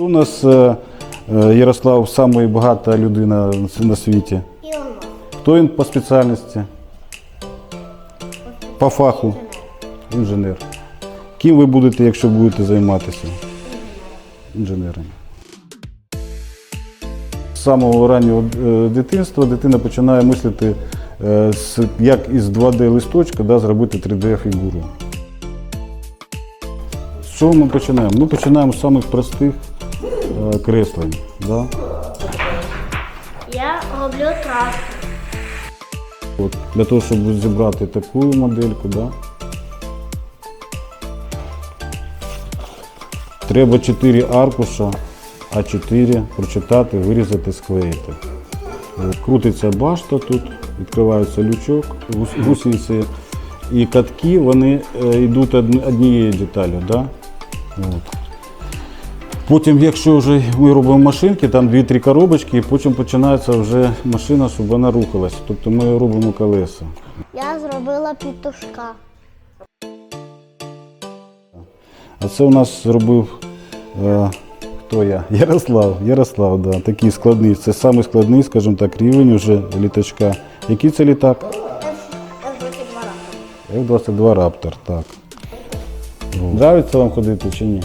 У нас е, е, Ярослав самий багата людина на світі. Хто він по спеціальності? По фаху. Інженер. Ким ви будете, якщо будете займатися? Інженером. З самого раннього е, дитинства дитина починає мислити, як із 2D-листочка да, зробити 3D-фігуру. З чого ми починаємо? Ми починаємо з самих простих креслень. Да? Я роблю трактор. От, для того, щоб зібрати таку модельку, да? треба 4 аркуша, А4 прочитати, вирізати, склеїти. Крутиться башта тут, відкривається лючок, гус- гусениці і катки вони е, йдуть однією деталю. Да? От. Потім, якщо вже ми робимо машинки, там 2-3 коробочки, і потім починається вже машина, щоб вона рухалася. Тобто ми робимо колеса. Я зробила пітушка. А це у нас зробив е, хто я? Ярослав. Ярослав, да, такий складний. Це самий складний, скажімо так, рівень вже літачка. Який це літак? F-22 Raptor, так. Нравиться вам ходити чи ні?